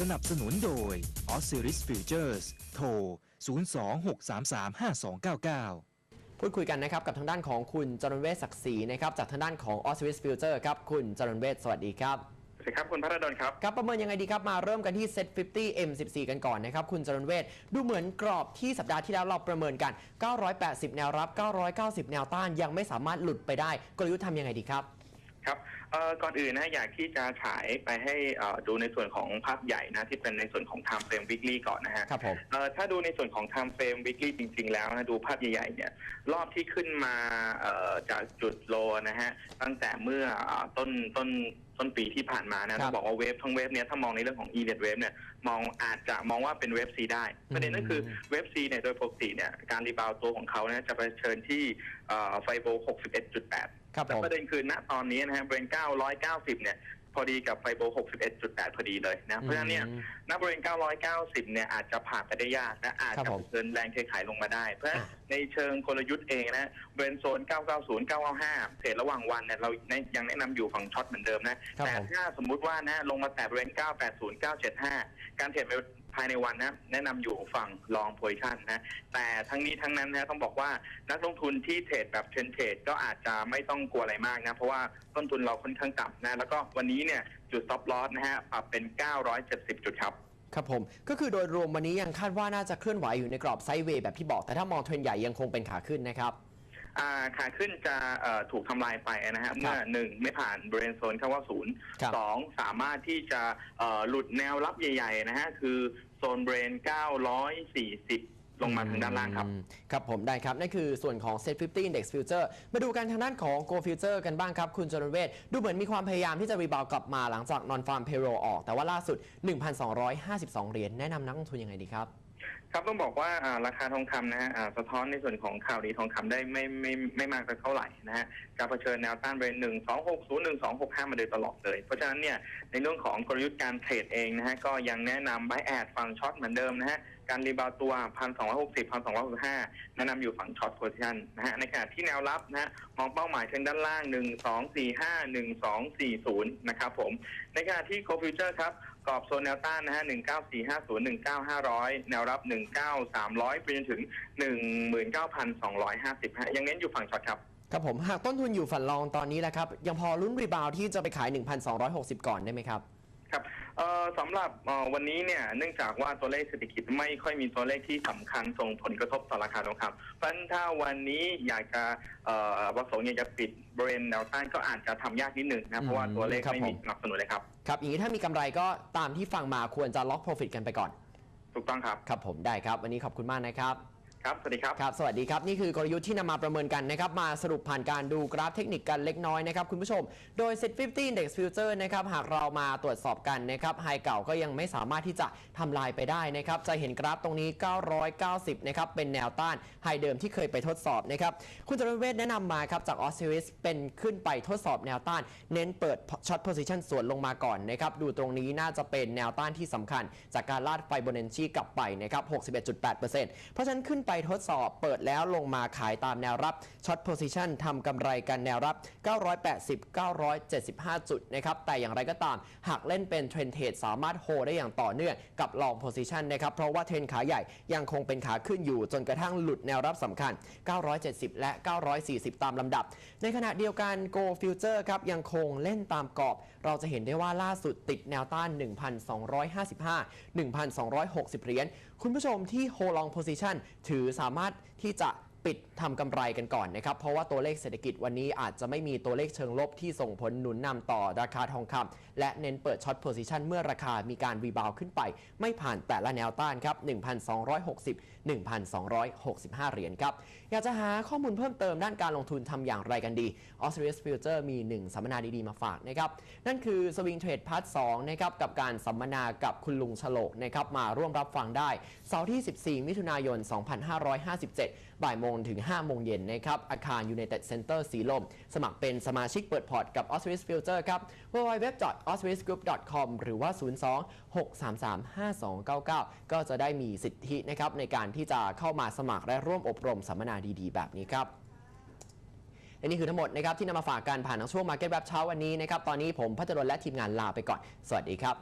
สนับสนุนโดย o s c i r i s Futures โทร 026335299 พูดคุยกันนะครับกับทางด้านของคุณจรณเวศศักดิ์ศรีนะครับจากทางด้านของ o s w i s Future ครับ คุณจรณเวศสวัสดีครับสวัสดีครับคุณพระดลครับครับ ประเมินยังไงดีครับ มาเริ่มกันที่ Set 50 M14 กันก่อนนะครับ คุณจรณเวศดูเหมือนกรอบที่สัปดาห์ที่แล้วเราประเมินกัน 980 แนวรับ 990 แนวต้านยังไม่สามารถหลุดไปได้ กลยุทธ์ทำยังไงดีครับครับ เอ่อก่อนอื่นนะอยากที่จะฉายไปให้เอ่อดูในส่วนของภาพใหญ่นะที่เป็นในส่วนของ time frame weekly ก่อนนะฮะครับผม เอ่อถ้าดูในส่วนของ time frame weekly จริง ๆ แล้วนะดูภาพใหญ่ๆเนี่ยรอบที่ขึ้นมาเอ่อจากจุดโลนะฮะตั้งแต่เมื่อเอ่อต้นต้นต้นปีที่ผ่านมานะต้องบอกว่าเวฟทั้งเวฟเนี่ยถ้ามองในเรื่องของ e l e t wave เนี่ยมองอาจจะมองว่าเป็นเวฟ C ได้ประเด็นก็คือเวฟ C เนี่ยโดยปกติเนี่ยการรีบาวตัวของเขาเนี่ยจะไปเชิญที่เอ่อไฟโบ 61.8 ครับแต่ผมประเด็นคือณตอนนี้นะฮะบริเวณ 990 เนี่ยพอดีกับไฟโบ 61.8 พอดีเลยนะ เพราะฉะนั้นเนี่ยอืมณบริเวณ 990 เนี่ยอาจจะผ่านไปได้ยากนะอาจครับจะผมเกินแรงเทขายลงมาได้ เพราะฉะนั้นอะในเชิงกลยุทธ์เองนะบริเวณโซน 990 995 เทรดระหว่างวันเนี่ยเรายังแนะนำอยู่ฝั่งช็อตเหมือนเดิมนะครับแต่ผมถ้าสมมุติว่านะลงมาแตะบริเวณ 980 975 การเทรด ภายในวันนะแนะนำอยู่ฝั่งลองโพซิชันนะแต่ทั้งนี้ทั้งนั้นนะต้องบอกว่านักลงทุนที่เทรดแบบเทรนเทรดก็อาจจะไม่ต้องกลัวอะไรมากนะ เพราะว่าต้นทุนเราค่อนข้างต่ำนะ แล้วก็วันนี้เนี่ยจุด stop loss นะฮะปรับเป็น 970 จุดครับครับผมก็คือโดยรวมวันนี้ยังคาดว่าน่าจะเคลื่อนไหวอยู่ในกรอบไซด์เวย์แบบที่บอกแต่ถ้ามองเทรนใหญ่ยังคงเป็นขาขึ้นนะครับ อ่าขาขึ้นจะเอ่อถูกทำลายไปนะฮะเมื่อหนึ่งไม่ผ่านบริเวณโซนเข้าว่าศูนย์ครับ สองสามารถที่จะเอ่อหลุดแนวรับใหญ่ๆนะฮะคือโซนบริเวณ940 ลงมาทางด้านล่างครับ อืมครับผมได้ครับ นั่นคือส่วนของ Set 50 Index Future มาดูกันทางด้านของ Go Future กันบ้างครับ คุณจรณเวทดูเหมือนมีความพยายามที่จะรีบาวกลับมาหลังจาก Non Farm Payroll ออก แต่ว่าล่าสุด 1,252 เหรียญแนะนำนักลงทุนยังไงดีครับ ครับต้องบอกว่าอ่าราคาทองคำนะฮะอ่าสะท้อนในส่วนของข่าวดีทองคำได้ไม่ไม่ไม่มากสักเท่าไหร่นะฮะการเผชิญแนวต้านบริเวณหนึ่งสองหกศูนย์หนึ่งสองหกห้ามาโดยตลอดเลย เพราะฉะนั้นเนี่ยในเรื่องของกลยุทธ์การเทรดเองนะฮะก็ยังแนะนำ buy add ฝั่งช็อตเหมือนเดิมนะฮะการรีบาวตัวพันสองร้อยหกสิบพันสองร้อยหกห้าแนะนำอยู่ฝั่งช็อตโพซิชันนะฮะ ในขณะที่แนวรับนะฮะ มองเป้าหมายทางด้านล่างหนึ่งสองสี่ห้าหนึ่งสองสี่ศูนย์นะครับผม ในขณะที่โคฟิวเจอร์ครับ กรอบโซนแนวต้านนะฮะ 19450 19500 แนวรับ 19300 ไปจนถึง 19250ฮะยังเน้นอยู่ฝั่งช็อตครับ ครับผม หากต้นทุนอยู่ฝันรองตอนนี้แหละครับ ยังพอลุ้นรีบาวที่จะไปขาย 1,260 ก่อนได้ไหมครับครับ เอ่อสำหรับเอ่อวันนี้เนี่ยเนื่องจากว่าตัวเลขเศรษฐกิจไม่ค่อยมีตัวเลขที่สำคัญส่งผลกระทบต่อราคาทองคำเพราะฉะนั้นถ้าวันนี้อยากจะเอ่อประสงค์อยากจะปิดบริเวณแนวต้านก็อาจจะทำยากนิดหนึ่งนะเพราะว่าตัวเลขครับไม่มีผมสนับสนุนเลยครับ ครับ อย่างนี้ถ้ามีกำไรก็ตามที่ฟังมาควรจะล็อก Profit กันไปก่อน ถูกต้องครับ ครับผมได้ครับ วันนี้ขอบคุณมากนะครับ ครับสวัสดีครับครับ สวัสดีครับ นี่คือกลยุทธ์ที่นำมาประเมินกันนะครับ มาสรุปผ่านการดูกราฟเทคนิคกันเล็กน้อยนะครับ คุณผู้ชม โดย Set 50 Index Future นะครับ หากเรามาตรวจสอบกันนะครับไฮเก่าก็ยังไม่สามารถที่จะทำลายไปได้นะครับ จะเห็นกราฟตรงนี้ 990 นะครับ เป็นแนวต้านไฮเดิมที่เคยไปทดสอบนะครับ คุณจรเวทแนะนำมาครับ จากออสซิริสเป็นขึ้นไปทดสอบแนวต้าน เน้นเปิดช็อตโพซิชันสวนลงมาก่อนนะครับ ดูตรงนี้น่าจะเป็นแนวต้านที่สำคัญ จากการลาดไฟโบเนนชีกลับไปนะครับ 61.8%เพราะฉะนั้นขึ้นไปทดสอบเปิดแล้วลงมาขายตามแนวรับช็อตโพซิชันทำกำไรกันแนวรับ 980 975 จุดนะครับแต่อย่างไรก็ตาม หากเล่นเป็นเทรนเทรดสามารถโฮได้อย่างต่อเนื่องกับลองโพซิชันนะครับเพราะว่าเทรนขาใหญ่ยังคงเป็นขาขึ้นอยู่ จนกระทั่งหลุดแนวรับสำคัญ 970 และ 940 ตามลำดับ ในขณะเดียวกัน Go Future ครับยังคงเล่นตามกรอบ เราจะเห็นได้ว่าล่าสุดติดแนวต้าน 1,255 1,260 เหรียญคุณผู้ชมที่ Hold Long Position ถือือสามารถที่จะ ปิดทำกำไรกันก่อนนะครับ เพราะว่าตัวเลขเศรษฐกิจวันนี้อาจจะไม่มีตัวเลขเชิงลบที่ส่งผลหนุนนำต่อราคาทองคำและเน้นเปิดช็อตโพซิชันเมื่อราคามีการรีบาวขึ้นไป ไม่ผ่านแต่ละแนวต้านครับ1,260 1,265 เหรียญครับ อยากจะหาข้อมูลเพิ่มเติมด้านการลงทุนทำอย่างไรกันดี a u s t r a l i a Future มี 1 สัมมนาดีๆ มาฝากนะครับ นั่นคือ Swing Trade Part 2นะครับกับการสัมมนากับคุณลุงฉลกนะครับมาร่วมรับฟังได้เสาร์ที่ 14 มิถุนายน 2557 บ่ายโมงถึง 5 โมงเย็นนะครับ อาคาร United Center สีลม สมัครเป็นสมาชิกเปิดพอร์ตกับ a u s t r a l i a Future ครับ www.australiasgroup.com หรือว่า 02-633-5299 ก็จะได้มีสิทธินะครับในการที่จะเข้ามาสมัครและร่วมอบรมสัมมนาดีๆ แบบนี้ครับและนี่คือทั้งหมดนะครับที่นำมาฝากกันผ่านทางช่วง Market Wrap เช้าวันนี้นะครับ ตอนนี้ผมพัชรนและทีมงานลาไปก่อน สวัสดีครับ